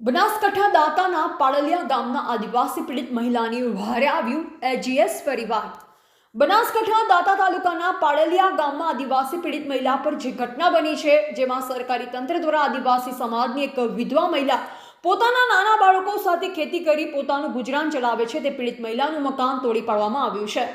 બનાસકાંઠા દાતાના પાળલિયા ગામના આદિવાસી પીડિત મહિલાની વારે આવ્યું એજીએસ પરિવાર બનાસકાંઠા દાતા તાલુકાના પાળલિયા ગામમાં આદિવાસી પીડિત મહિલા પર જે ઘટના બની છે, જેમાં સરકારી તંત્ર દ્વારા આદિવાસી સમાજની એક વિધવા મહિલા પોતાના નાના બાળકો સાથે ખેતી કરી પોતાનું ગુજરાન ચલાવે છે, તે પીડિત મહિલાનું મકાન તોડી પાડવામાં આવ્યું છે.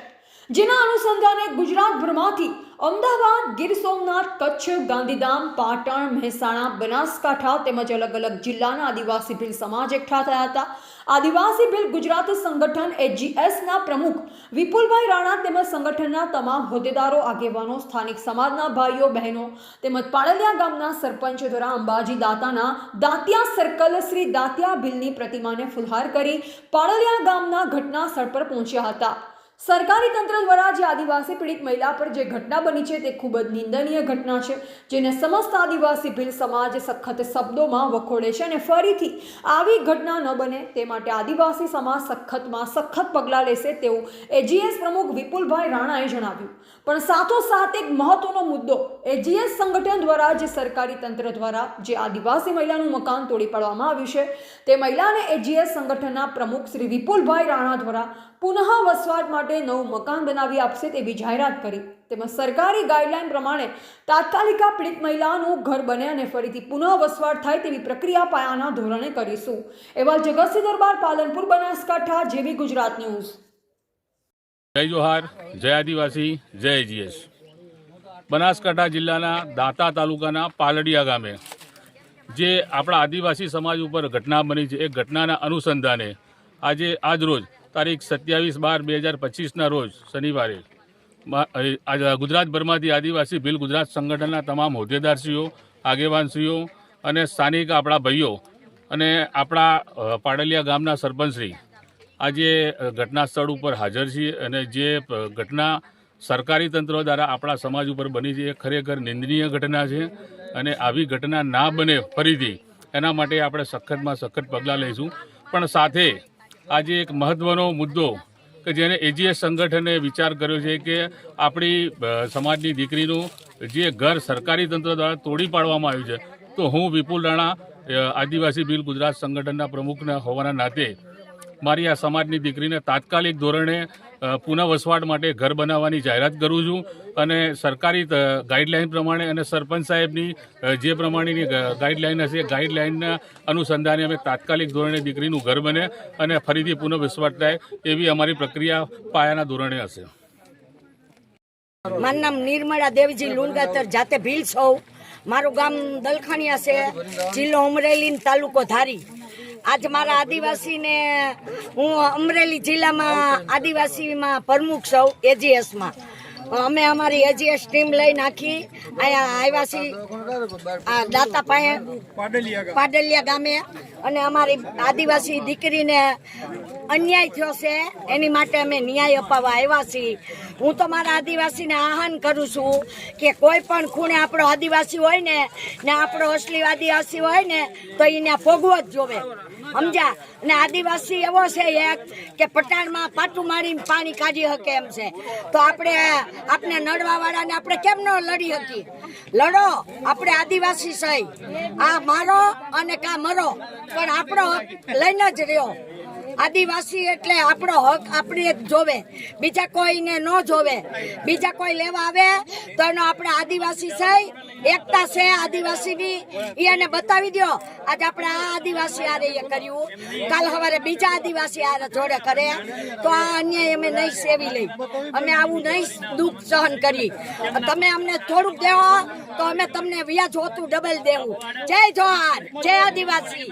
જેના અનુસંધાને ગુજરાતભરમાંથી અમદાવાદ, ગીર સોમનાથ, કચ્છ, ગાંધીધામ, પાટણ, મહેસાણા, બનાસકાંઠા તેમજ અલગ અલગ જિલ્લાના આદિવાસી ભીલ સમાજ એકઠા થયા હતા. આદિવાસી ભીલ ગુજરાત સંગઠન એજીએસના પ્રમુખ વિપુલભાઈ રાણા તેમજ સંગઠનના તમામ હોદ્દેદારો, આગેવાનો, સ્થાનિક સમાજના ભાઈઓ, બહેનો તેમજ પાળલિયા ગામના સરપંચ દ્વારા અંબાજી દાતાના દાંતિયા સર્કલ શ્રી દાંતિયા ભીલની પ્રતિમાને ફુલહાર કરી પાળલિયા ગામના ઘટના સ્થળ પર પહોંચ્યા હતા. સરકારી તંત્ર દ્વારા જે આદિવાસી પીડિત મહિલા પર જે ઘટના બની છે તે ખૂબ જ નિંદનીય ઘટના છે, જેને સમસ્ત આદિવાસી ભીલ સમાજ સખત શબ્દોમાં વખોડે છે અને ફરીથી આવી ઘટના ન બને તે માટે આદિવાસી સમાજ સખતમાં સખત પગલાં લેશે તેવું એજીએસ પ્રમુખ વિપુલભાઈ રાણાએ જણાવ્યું. પણ સાથોસાથ એક મહત્વનો મુદ્દો એજીએસ સંગઠન દ્વારા જે સરકારી તંત્ર દ્વારા જે આદિવાસી મહિલાનું મકાન તોડી પાડવામાં આવ્યું છે, તે મહિલાને એજીએસ સંગઠનના પ્રમુખ શ્રી વિપુલભાઈ રાણા દ્વારા પુનઃ વસવાટ માટે નવું મકાન બનાવી આપશે તેવી જાહેરાત કરી. તેમજ સરકારી ગાઈડલાઈન પ્રમાણે તાત્કાલિક આ પીડિત મહિલાનું ઘર બને અને ફરીથી પુનઃ વસવાટ થાય તેવી પ્રક્રિયા પાયાના ધોરણે કરીશું. એવા જગતસિંહ દરબાર, પાલનપુર, બનાસકાંઠા, જેવી ગુજરાત ન્યૂઝ. જય જોહાર, જય આદિવાસી, જય જીએસ બનાસકાંઠા જિલ્લાના દાંતા તાલુકાના પાલડિયા ગામે, જે આપણા આદિવાસી સમાજ ઉપર ઘટના બની છે. એ ઘટનાના અનુસંધાને આજે, આજ રોજ તારીખ સત્યાવીસ બાર બે હજાર પચીસના રોજ શનિવારે ગુજરાતભરમાંથી આદિવાસી ભીલ ગુજરાત સંગઠનના તમામ હોદ્દેદારશ્રીઓ, આગેવાનશ્રીઓ અને સ્થાનિક આપણા ભાઈઓ અને આપણા પાડલિયા ગામના સરપંચશ્રી આજે ઘટના સ્થળ ઉપર હાજર છીએ અને જે ઘટના સરકારી તંત્ર દ્વારા આપણા સમાજ ઉપર બની છે એ ખરેખર નિંદનીય ઘટના છે અને આવી ઘટના ના બને ફરીથી એના માટે આપણે સખતમાં સખત પગલાં લઈશું. પણ સાથે આજે એક મહત્ત્વનો મુદ્દો કે જેને એજીએસ સંગઠને વિચાર કર્યો છે કે આપણી સમાજની દીકરીનું જે ઘર સરકારી તંત્ર દ્વારા તોડી પાડવામાં આવ્યું છે. તો હું વિપુલ રાણા આદિવાસી બિલ ગુજરાત સંગઠનના પ્રમુખના હોવાના નાતે મારી આ સમાજની દીકરીને તાત્કાલિક ધોરણે પુનઃવસવાટ પુનઃ વસવાટ માટે ઘર બનાવવાની જાહેરાત કરું છું અને સરકારી ગાઈડલાઈન પ્રમાણે અને સરપંચ સાહેબની જે પ્રમાણેની ગાઈડલાઇન હશે, એ ગાઈડલાઈનના અનુસંધાને અમે તાત્કાલિક ધોરણે દીકરીનું ઘર બને અને ફરીથી પુનઃ વસવાટ થાય એવી અમારી પ્રક્રિયા પાયાના ધોરણે હશે. મારું નામ નિર્મળા દેવજી લુંગાતર, જાતે ભીલ સૌ મારું ગામ દલખાણિયા છે, જિલ્લો અમરેલી તાલુકો ધારી. આજ મારા આદિવાસીને હું અમરેલી જિલ્લામાં આદિવાસીમાં પ્રમુખ સૌ એજીએસમાં અમે અમારી એજીએસ ટીમ લઈ નાખી. અહીંયા આવ્યા છીએ આ દાતા પાસે, પાડલિયા ગામે. અને અમારી આદિવાસી દીકરીને અન્યાય થયો છે. એની માટે અમે ન્યાય અપાવવા આવ્યા છીએ. હું તો મારા આદિવાસીને આહાન કરું છું કે કોઈ પણ ખૂણે આપણો આદિવાસી હોય ને ને આપણો અસલી આદિવાસી હોય ને, તો એને ભોગવો જ જોવે. સમજ્યા? અને આદિવાસી એવો છે એક કે પટાણમાં પાટું મારીને પાણી કાઢી શકે એમ છે. તો આપણે આપણે નડવા વાળાને આપણે કેમ ન લડી હતી? લડો, આપણે આદિવાસી સહી આ મારો અને કા મરો. પણ આપણો લઈને જ રહ્યો. આદિવાસી એટલે આપણો હક આપણે જ જોવે. બીજા કોઈને ન જોવે. બીજા કોઈ લેવા આવે, તો એનો આપણે આદિવાસી છે, એકતા છે આદિવાસીની. એ એને બતાવી દો આજે આપણે આ આદિવાસી આરે એ કર્યું. કાલ સવારે બીજા આદિવાસી આરે જોડે કરે. તો આ અન્યાય અમે નહીં સેવી લઈ. અમે આવું નહીં દુઃખ સહન કરી. તમે અમને થોડુંક દેવો તો અમે તમને વ્યાજ હોતું ડબલ દેવું જય જોહાર. જય આદિવાસી.